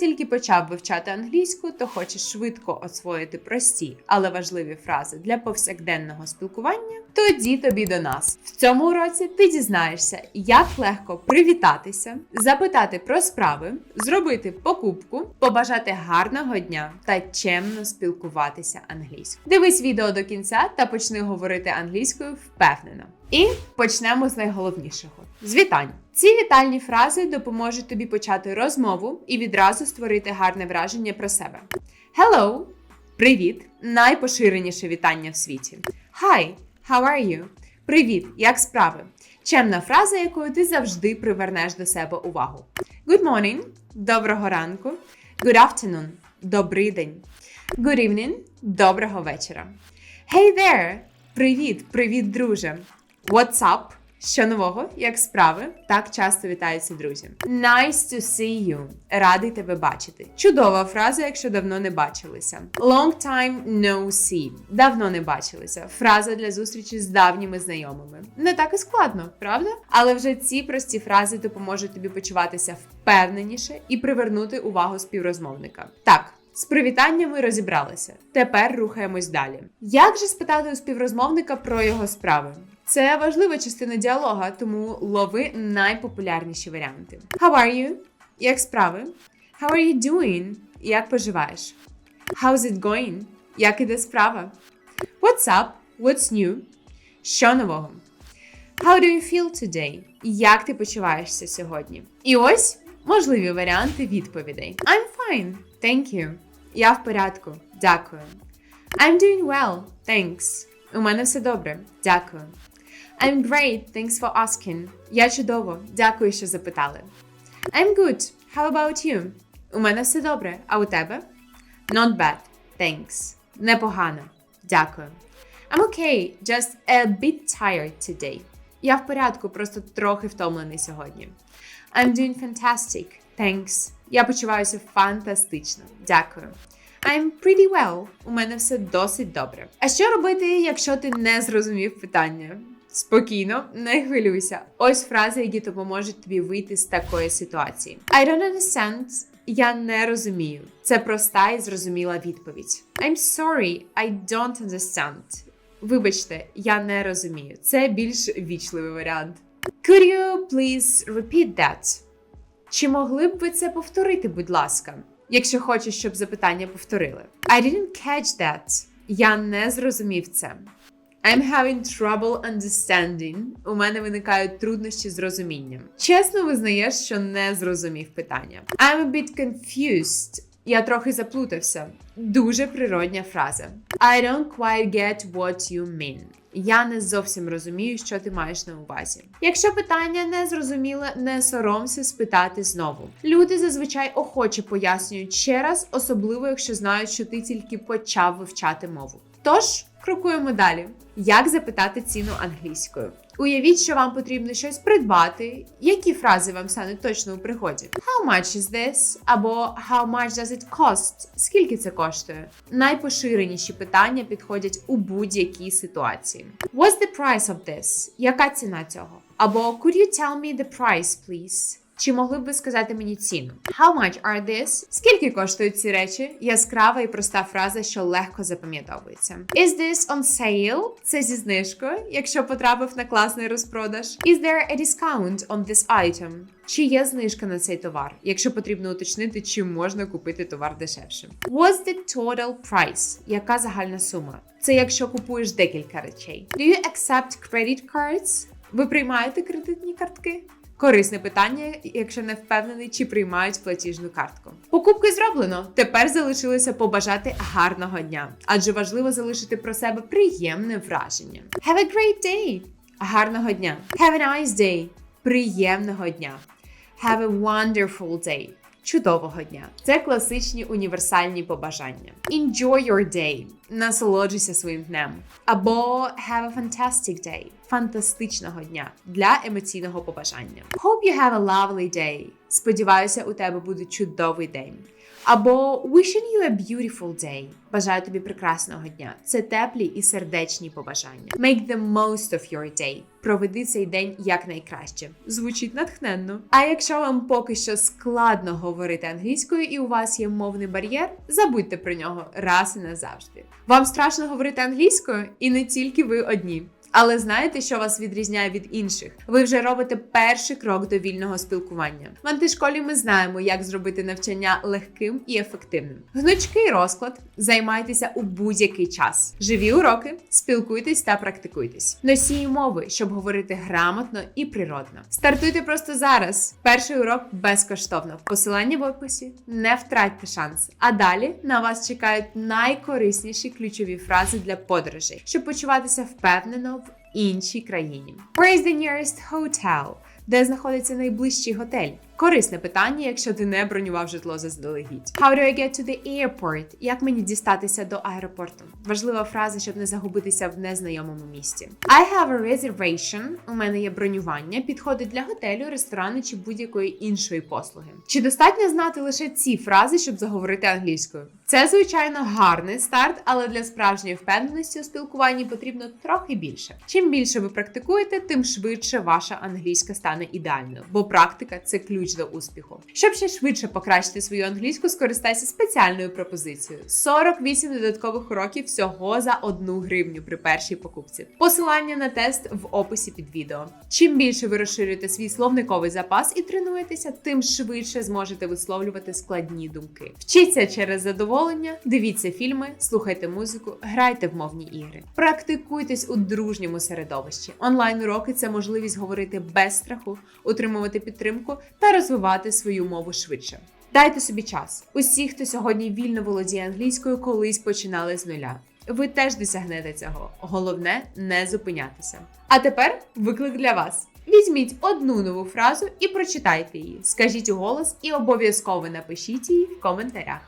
тільки почав вивчати англійську, то хочеш швидко освоїти прості, але важливі фрази для повсякденного спілкування, тоді тобі до нас. В цьому уроці ти дізнаєшся, як легко привітатися, запитати про справи, зробити покупку, побажати гарного дня та чемно спілкуватися англійською. Дивись відео до кінця та почни говорити англійською впевнено. І почнемо з найголовнішого з вітань. Ці вітальні фрази допоможуть тобі почати розмову і відразу створити гарне враження про себе. Hello! Привіт! Найпоширеніше вітання в світі. Hi! How are you? Привіт! Як справи? Чемна фраза, якою ти завжди привернеш до себе увагу. Good morning! Доброго ранку. Good afternoon. Добрий день. Good evening. Доброго вечора. Hey there! Привіт! Привіт, друже! What's up? Що нового, як справи? Так часто вітаються друзі. Nice to see you. Радий тебе бачити. Чудова фраза, якщо давно не бачилися. Long time no see. Давно не бачилися. Фраза для зустрічі з давніми знайомими. Не так і складно, правда? Але вже ці прості фрази допоможуть тобі почуватися впевненіше і привернути увагу співрозмовника. Так. З привітаннями розібралися. Тепер рухаємось далі. Як же спитати у співрозмовника про його справи? Це важлива частина діалога, тому лови найпопулярніші варіанти. How are you? Як справи? How are you doing? Як поживаєш? How's it going? Як іде справа? What's up? What's new? Що нового? How do you feel today? Як ти почуваєшся сьогодні? І ось можливі варіанти відповідей. I'm fine. Thank you. Я в порядку. Дякую. I'm doing well. Thanks. У мене все добре. Дякую. I'm great. Thanks for asking. Я чудово. Дякую, що запитали. I'm good. How about you? У мене все добре. А у тебе? Not bad. Thanks. Непогано. Дякую. I'm okay. Just a bit tired today. Я в порядку, просто трохи втомлений сьогодні. I'm doing fantastic. Thanks. Я почуваюся фантастично. Дякую. I'm pretty well. У мене все досить добре. А що робити, якщо ти не зрозумів питання? Спокійно, не хвилюйся. Ось фрази, які допоможуть тобі вийти з такої ситуації. I don't understand. Я не розумію. Це проста і зрозуміла відповідь. I'm sorry, I don't understand. Вибачте, я не розумію. Це більш вічливий варіант. Could you please repeat that? Чи могли б ви це повторити, будь ласка, якщо хочеш, щоб запитання повторили? I didn't catch that. Я не зрозумів це. I'm having trouble understanding. У мене виникають труднощі з розумінням. Чесно визнаєш, що не зрозумів питання. I'm a bit confused. Я трохи заплутався. Дуже природня фраза. I don't quite get what you mean. Я не зовсім розумію, що ти маєш на увазі. Якщо питання не зрозуміле, не соромся спитати знову. Люди зазвичай охоче пояснюють ще раз, особливо якщо знають, що ти тільки почав вивчати мову. Тож крокуємо далі. Як запитати ціну англійською? Уявіть, що вам потрібно щось придбати. Які фрази вам стануть точно у пригоді? How much is this? Або How much does it cost? Скільки це коштує? Найпоширеніші питання підходять у будь-якій ситуації. What's the price of this? Яка ціна цього? Або Could you tell me the price, please? Чи могли б ви сказати мені ціну? How much are this? Скільки коштують ці речі? Яскрава і проста фраза, що легко запам'ятовується. Is this on sale? Це зі знижкою, якщо потрапив на класний розпродаж. Is there a discount on this item? Чи є знижка на цей товар, якщо потрібно уточнити, чи можна купити товар дешевше? What's the total price? Яка загальна сума? Це якщо купуєш декілька речей. Do you accept credit cards? Ви приймаєте кредитні картки? Корисне питання, якщо не впевнений, чи приймають платіжну картку. Покупки зроблено. Тепер залишилося побажати гарного дня, адже важливо залишити про себе приємне враження. Have a great day! Гарного дня! Have a nice day! Приємного дня! Have a wonderful day! Чудового дня! Це класичні універсальні побажання. Enjoy your day. Насолоджуйся своїм днем. Або have a fantastic day. фантастичного дня для емоційного побажання. Hope you have a lovely day. Сподіваюся, у тебе буде чудовий день. Або wishing you a beautiful day. Бажаю тобі прекрасного дня. Це теплі і сердечні побажання. Make the most of your day. Проведи цей день якнайкраще. Звучить натхненно. А якщо вам поки що складно говорити англійською і у вас є мовний бар'єр, забудьте про нього раз і назавжди. Вам страшно говорити англійською, і не тільки ви одні. Але знаєте, що вас відрізняє від інших? Ви вже робите перший крок до вільного спілкування. В антишколі ми знаємо, як зробити навчання легким і ефективним. Гнучкий розклад. Займайтеся у будь-який час. Живі уроки, спілкуйтесь та практикуйтесь. Носії мови, щоб говорити грамотно і природно. Стартуйте просто зараз. Перший урок безкоштовно. Посилання в описі. Не втратьте шанс. А далі на вас чекають найкорисніші ключові фрази для подорожей, щоб почуватися впевнено іншій країні. Where is the nearest hotel? Де знаходиться найближчий готель? Корисне питання, якщо ти не бронював житло заздалегідь. How do I get to the airport? Як мені дістатися до аеропорту? Важлива фраза, щоб не загубитися в незнайомому місці. I have a reservation. У мене є бронювання. Підходить для готелю, ресторану чи будь-якої іншої послуги. Чи достатньо знати лише ці фрази, щоб заговорити англійською? Це звичайно гарний старт, але для справжньої впевненості у спілкуванні потрібно трохи більше. Чим більше ви практикуєте, тим швидше ваша англійська стане ідеальною, бо практика це ключ до успіху. Щоб ще швидше покращити свою англійську, скористайся спеціальною пропозицією: 48 додаткових уроків всього за одну гривню при першій покупці. Посилання на тест в описі під відео. Чим більше ви розширюєте свій словниковий запас і тренуєтеся, тим швидше зможете висловлювати складні думки. Вчіться через задоволення, дивіться фільми, слухайте музику, грайте в мовні ігри. Практикуйтесь у дружньому середовищі. Онлайн-уроки це можливість говорити без страху, утримувати підтримку та розвивати свою мову швидше. Дайте собі час. Усі, хто сьогодні вільно володіє англійською, колись починали з нуля. Ви теж досягнете цього. Головне не зупинятися. А тепер виклик для вас. Візьміть одну нову фразу і прочитайте її. Скажіть у голос і обов'язково напишіть її в коментарях.